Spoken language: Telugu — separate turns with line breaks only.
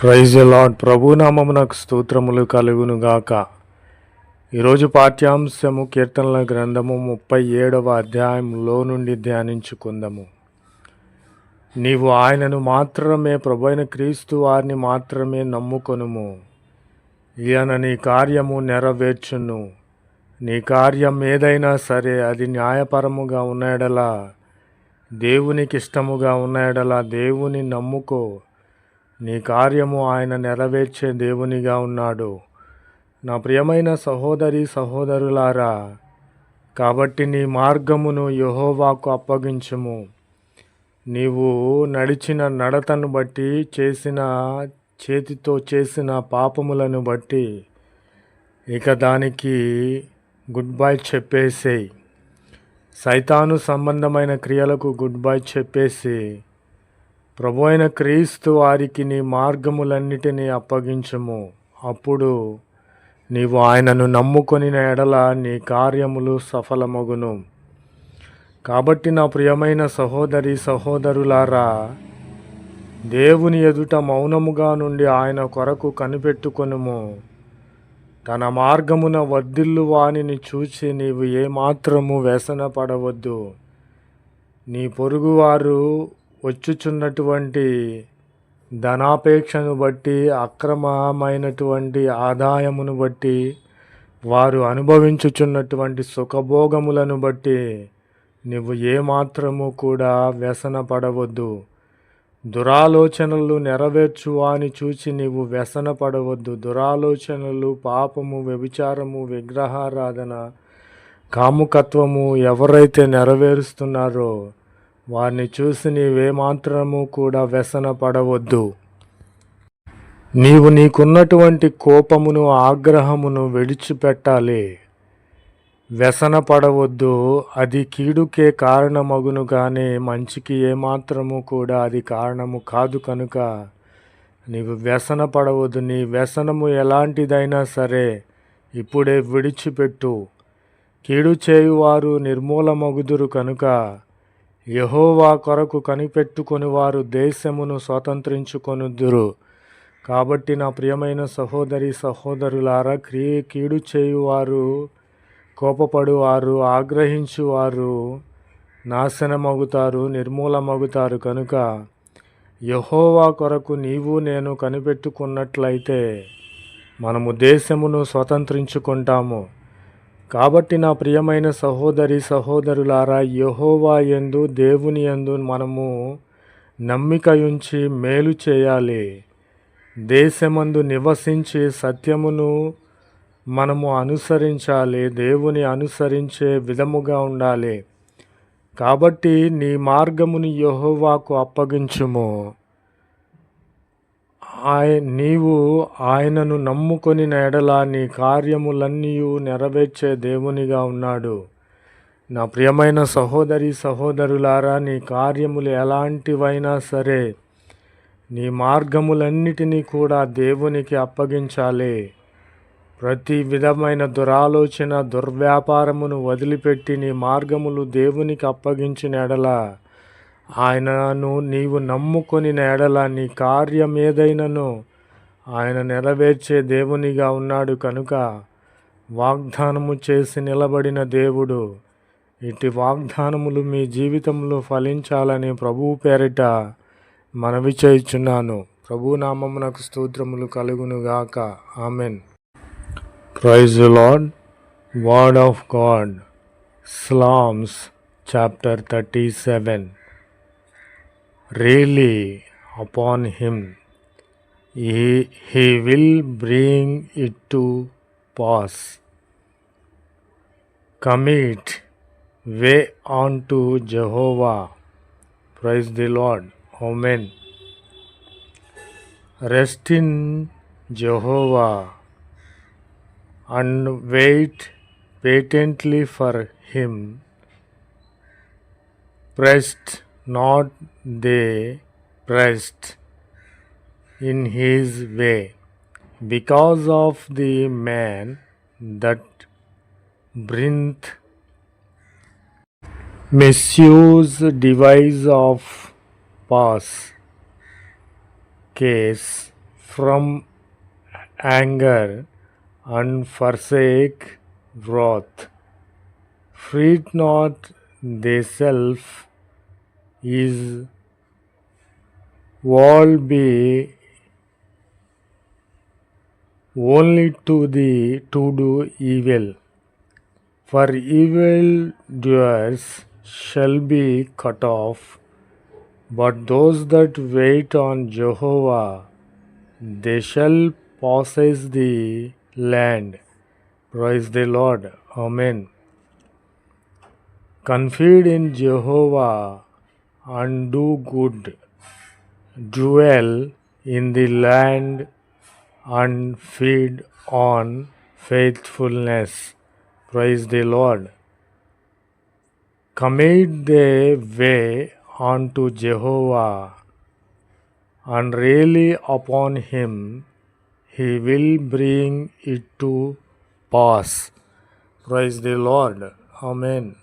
ప్రైజ్ లాడ్ ప్రభునామమునకు స్తోత్రములు కలుగును గాక ఈరోజు పాఠ్యాంశము కీర్తనల గ్రంథము ముప్పై ఏడవ అధ్యాయంలో నుండి ధ్యానించుకుందాము. నీవు ఆయనను మాత్రమే ప్రభైన క్రీస్తు వారిని మాత్రమే నమ్ముకొనుము. ఈయన నీ కార్యము నెరవేర్చును. నీ కార్యం ఏదైనా సరే అది న్యాయపరముగా ఉన్నాడలా దేవునికి ఇష్టముగా ఉన్నాడలా దేవుని నమ్ముకో. నీ కార్యము ఆయన నెరవేర్చే దేవునిగా ఉన్నాడు. నా ప్రియమైన సహోదరి సహోదరులారా కాబట్టి నీ మార్గమును యహోవాకు అప్పగించుము. నీవు నడిచిన నడతను బట్టి చేసిన చేతితో చేసిన పాపములను బట్టి ఇక దానికి గుడ్ బై చెప్పేసేయి. సైతాను సంబంధమైన క్రియలకు గుడ్ బై చెప్పేసి ప్రభు అయిన క్రీస్తు వారికి నీ మార్గములన్నిటినీ అప్పగించము. అప్పుడు నీవు ఆయనను నమ్ముకొని ఎడల నీ కార్యములు సఫలమగును. కాబట్టి నా ప్రియమైన సహోదరి సహోదరులారా దేవుని ఎదుట మౌనముగా నుండి ఆయన కొరకు కనిపెట్టుకొనుము. తన మార్గమున వర్ధిల్లు వానిని చూచి నీవు ఏమాత్రము వ్యసన పడవద్దు నీ పొరుగువారు వచ్చుచున్నటువంటి ధనాపేక్షను బట్టి అక్రమమైనటువంటి ఆదాయమును బట్టి వారు అనుభవించుచున్నటువంటి సుఖభోగములను బట్టి నువ్వు ఏమాత్రము కూడా వ్యసన పడవద్దు దురాలోచనలు నెరవేర్చువా అని చూసి నీవు వ్యసన పడవద్దు దురాలోచనలు పాపము వ్యభిచారము విగ్రహారాధన కాముకత్వము ఎవరైతే నెరవేరుస్తున్నారో వారిని చూసి నీవేమాత్రము కూడా వ్యసన పడవద్దు నీవు నీకున్నటువంటి కోపమును ఆగ్రహమును విడిచిపెట్టాలి. వ్యసన పడవద్దు అది కీడుకే కారణమగును కానీ మంచికి ఏమాత్రము కూడా అది కారణము కాదు కనుక నీవు వ్యసన పడవద్దు నీ వ్యసనము ఎలాంటిదైనా సరే ఇప్పుడే విడిచిపెట్టు. కీడు చేయువారు నిర్మూలమగుదురు కనుక యహోవా కొరకు కనిపెట్టుకొని వారు దేశమును స్వతంత్రించుకొనుదురు. కాబట్టి నా ప్రియమైన సహోదరి సహోదరులారా క్రీ కీడు చేయువారు కోపపడువారు ఆగ్రహించువారు నాశనమగుతారు నిర్మూలమగుతారు. కనుక యహోవా కొరకు నీవు నేను కనిపెట్టుకున్నట్లయితే మనము దేశమును స్వతంత్రించుకుంటాము. కాబట్టి నా ప్రియమైన సహోదరి సహోదరులారా యహోవా ఎందు దేవుని ఎందు మనము నమ్మిక ఉంచి మేలు చేయాలి. దేశమందు నివసించి సత్యమును మనము అనుసరించాలి దేవుని అనుసరించే విధముగా ఉండాలి. కాబట్టి నీ మార్గముని యహోవాకు అప్పగించుము. ఆయ నీవు ఆయనను నమ్ముకొని ఎడల నీ కార్యములన్నీ నెరవేర్చే దేవునిగా ఉన్నాడు. నా ప్రియమైన సహోదరి సహోదరులారా నీ కార్యములు ఎలాంటివైనా సరే నీ మార్గములన్నిటినీ కూడా దేవునికి అప్పగించాలి. ప్రతి విధమైన దురాలోచన దుర్వ్యాపారమును వదిలిపెట్టి నీ మార్గములు దేవునికి అప్పగించిన ఎడల ఆయనను నీవు నమ్ముకొని ఎడల నీ కార్యం ఏదైనను ఆయన నెరవేర్చే దేవునిగా ఉన్నాడు కనుక వాగ్దానము చేసి నిలబడిన దేవుడు. ఇటు వాగ్దానములు మీ జీవితంలో ఫలించాలని ప్రభువు పేరిట మనవి చేయుచున్నాను. ప్రభు నామమునకు స్తోత్రములు కలుగునుగాక. Amen. Praise lord. Word of God. Psalms chapter thirty seven. Really upon him. He, he will bring it to pass. Commit way unto Jehovah. Praise the Lord. Amen. Rest in Jehovah and wait patiently for him. Pressed not they pressed in his way because of the man that bringeth misuse device of pass case from anger and forsake wrath. Fret not thyself, is be only to the to do evil. For evil doers shall be cut off, but those that wait on Jehovah, they shall possess the land. Praise the Lord. Amen. Confide in Jehovah and do good. Dwell in the land and feed on faithfulness. Praise the Lord. Commit the way unto Jehovah and rely upon him, he will bring it to pass. Praise the Lord. Amen.